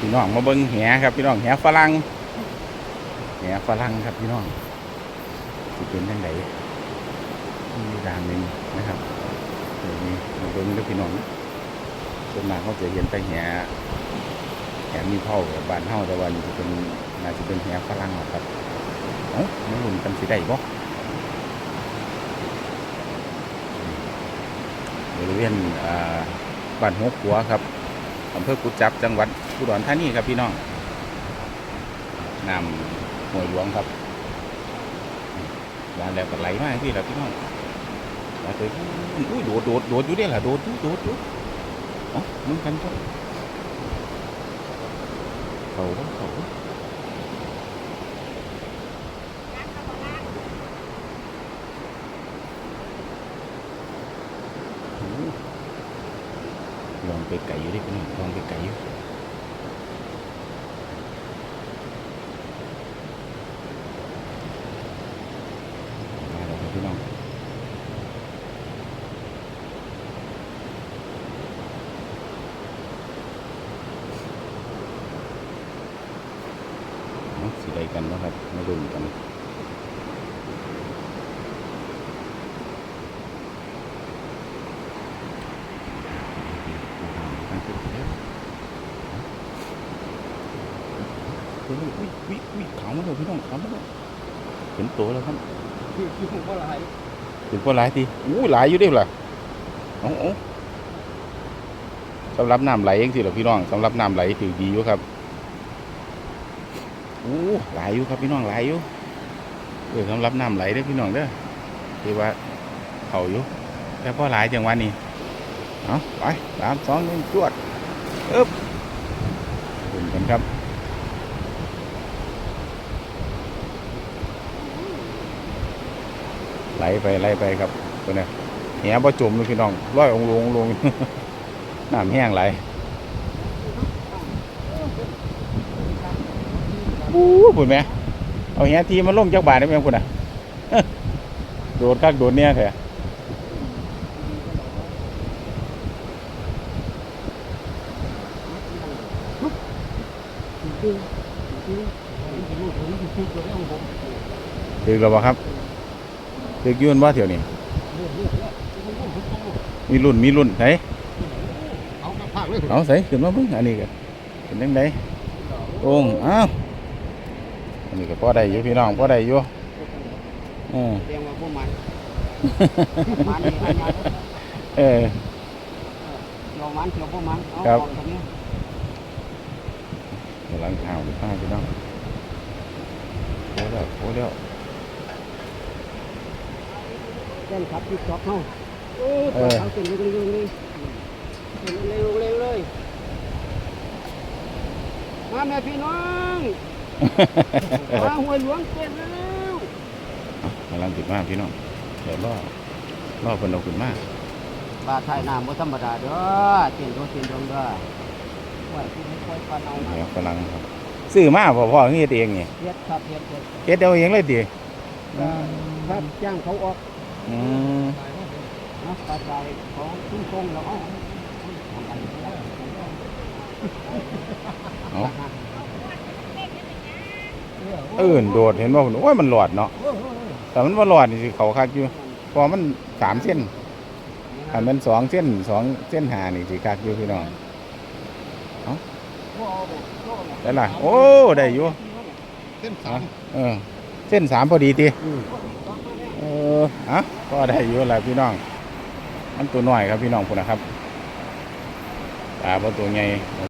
พี่น้องมาเบิ้งแหครับพี่น้องแหฝรั่งแหฝรั่งครับพี่น้องสิเป็นยังไงมีด่านหนึ่งนะครับเดี๋ยวนี้มาเบิ้งด้วยพี่น้องส่วนมากเขาจะเห็นแต่แหแหมีเผาแบบบ้านเฮาแต่ว่านี่จะเป็นน่าจะเป็นแหฝรั่งหรอกครับเอ้ามาลุ้นกันสิได้บ่บริเวณบ้านหัวขัวครับ อำเภอกุดจับจังหวัดอุดรธานีครับพี่น้องนำห้วยหลวงครับมาแล้วก็ไหลมากที่แหละพี่น้องมาเจออุ้ยโดดโดดโดดอยู่เด้ล่ะโดดโดดโดดจุดอ๋อมึงกันจ้ะเขาเด้อเขาเด้อโอ้ ลองไปไก่อยู่ดิพี่น้องลองไปไก่อยู่มาแล้วพี่น้องสิได้กันนะครับไมาดูกันตั้งตัวเดี๋ยว เฮ้ยอุ้ยอุ้ยอุ้ยขาวมาเลยพี่น้องขาวมาเลยเห็นตัวแล้วครับคือคือผมว่าอะไรถึงว่าหลายทีอู้หลายอยู่เด้ล่ะเอาเอาสำหรับน้ำไหลเองสิเหรอพี่น้องสำหรับน้ำไหลถือดีอยู่ครับอู้หลายอยู่ครับพี่น้องหลายอยู่เออสำหรับน้ำไหลเด้อพี่น้องเด้อคือว่าเขาอยู่แต่พอหลายจังหวะนี้เอาไปสามสองหนึ่งจวดอึ๊บขึ้นกันครับไห ลไปไหลไปครับตัวนี้แหบ่จมเลยพี่น้องร้อยองลงองค์ลงน้ำแห้งไหลอู้ปุ่นไหมเอาแหทีมันลงจากบาทได้ไหมคุณอะโดดคักโดดเนี่ยแท้คือคือผมจะรู้ผมจะพูดกับเรื่องผมถึกแล้วครับ ถึกอยืนว่าเที่ยวนี้เรื่องเรื่องแล้วผมผมผมผมมีรุ่นมีรุ่นไหนเอากระพากเลยเอาใส่ขึ้นมาเบิ่งอันนี้ก็เป็นจังไดตรงอ้าวอันนี้ก็พอได้อยู่พี่น้องพอได้อยู่เออเรียกว่าพวกมันมันนี่มันมันเออเรามันเกี่ยวพวกมันเอาครับออกตรงนี้กำลังข่าวอยู่ข้างพี่น้องโอ้แล้วโอ้แล้ว เส้นขับที่จอกเขาโอ้ตัวเขาเส้นเร็วๆเลยเส้นเร็วๆเร็วๆเลยมาแม่พี่น้องมาหัวหลวงเส้นเร็วกำลังติดมากพี่น้องเดี๋ยวรอรอเพิ่นเอาขึ้นมาบาทไทยน้ำบ่ธรรมดาเด้อเส้นโดเส้นดงเด้อไหวที่ไม่ค่อยปานเอามาเดี๋ยวกำลังครับซื้อมาพ่อพ่อเฮ็ดเองนี่เฮ็ดครับเฮ็ดเฮ็ดเฮ็ดเอาเองเลยดิก็ครับจ้างเขาออก อืมนะกระจายของทุ่งทงแล้วเอาเอาเอิ้นโดดเห็นบ่พุ่นโอ้ยมันหลอดเนาะแต่มันบ่หลอดนี่สิเขาคักอยู่เพอมันสามเส้นอันมันสองเส้นสองเส้นหานี่สิคักอยู่พี่น้องได้ล่ะโอ้ ได้อยู่ เส้นสามเออ เส้นสามพอดีติเอออะก็ได้อยู่แหละพี่น้อง มันตัวน้อยครับพี่น้องผมนนะครับปลาบ่ตัวใหญ่